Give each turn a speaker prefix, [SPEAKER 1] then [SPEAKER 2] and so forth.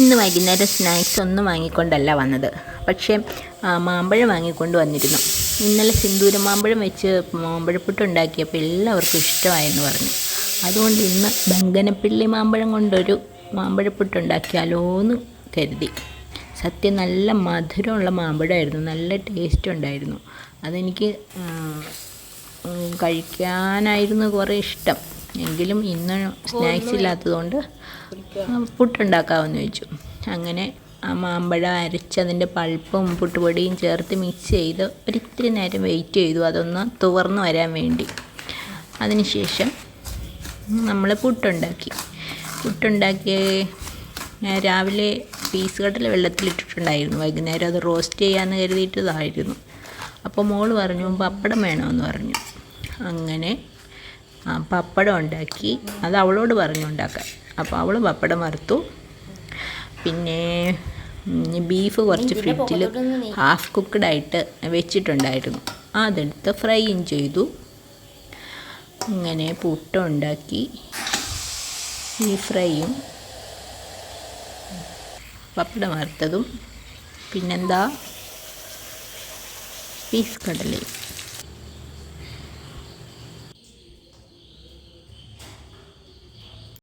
[SPEAKER 1] ഇന്ന് വൈകുന്നേരം സ്നാക്സ് ഒന്നും വാങ്ങിക്കൊണ്ടല്ല വന്നത്. പക്ഷേ മാമ്പഴം വാങ്ങിക്കൊണ്ട് വന്നിരുന്നു. ഇന്നലെ സിന്ദൂര മാമ്പഴം വെച്ച് മാമ്പഴപ്പുട്ട് ഉണ്ടാക്കിയപ്പോൾ എല്ലാവർക്കും ഇഷ്ടമായെന്ന് പറഞ്ഞു. അതുകൊണ്ട് ഇന്ന് ബങ്കനപ്പിള്ളി മാമ്പഴം കൊണ്ടൊരു മാമ്പഴപ്പുട്ട് ഉണ്ടാക്കിയാലോ എന്ന് കരുതി. സത്യം നല്ല മധുരമുള്ള മാമ്പഴമായിരുന്നു. നല്ല ടേസ്റ്റ് ഉണ്ടായിരുന്നു. അതെനിക്ക് കഴിക്കാനായിരുന്നു കുറേ ഇഷ്ടം. എങ്കിലും ഇന്ന് സ്നാക്സ് ഇല്ലാത്തതുകൊണ്ട് പുട്ടുണ്ടാക്കാമെന്ന് ചോദിച്ചു. അങ്ങനെ ആ മാമ്പഴം അരച്ച് അതിന്റെ പൾപ്പും പുട്ടുപൊടിയും ചേർത്ത് മിക്സ് ചെയ്ത് ഒരിത്തിരി നേരം വെയിറ്റ് ചെയ്തു. അതൊന്ന് തുവർന്ന് വരാൻ വേണ്ടി. അതിനുശേഷം നമ്മൾ പുട്ടുണ്ടാക്കി. പുട്ടുണ്ടാക്കി രാവിലെ പീസ് കട്ടൽ വെള്ളത്തിലിട്ടിട്ടുണ്ടായിരുന്നു വൈകുന്നേരം അത് റോസ്റ്റ് ചെയ്യാമെന്ന് കരുതിയിട്ടതായിരുന്നു. അപ്പോൾ മോൾ പറഞ്ഞു പപ്പടം വേണമെന്ന് പറഞ്ഞു. അങ്ങനെ പപ്പടം ഉണ്ടാക്കി. അത് അവളോട് പറഞ്ഞു ഉണ്ടാക്കാൻ. അപ്പോൾ അവൾ പപ്പടം വറുത്തു. പിന്നെ ബീഫ് കുറച്ച് ഫ്രിഡ്ജിൽ ഹാഫ് കുക്ക്ഡ് ആയിട്ട് വെച്ചിട്ടുണ്ടായിരുന്നു. അതെടുത്ത് ഫ്രൈയും ചെയ്തു. ഇങ്ങനെ പുട്ടും ഉണ്ടാക്കി. ഈ ഫ്രൈയും പപ്പടം വറുത്തതും. പിന്നെന്താ? പീസ് കടലയും.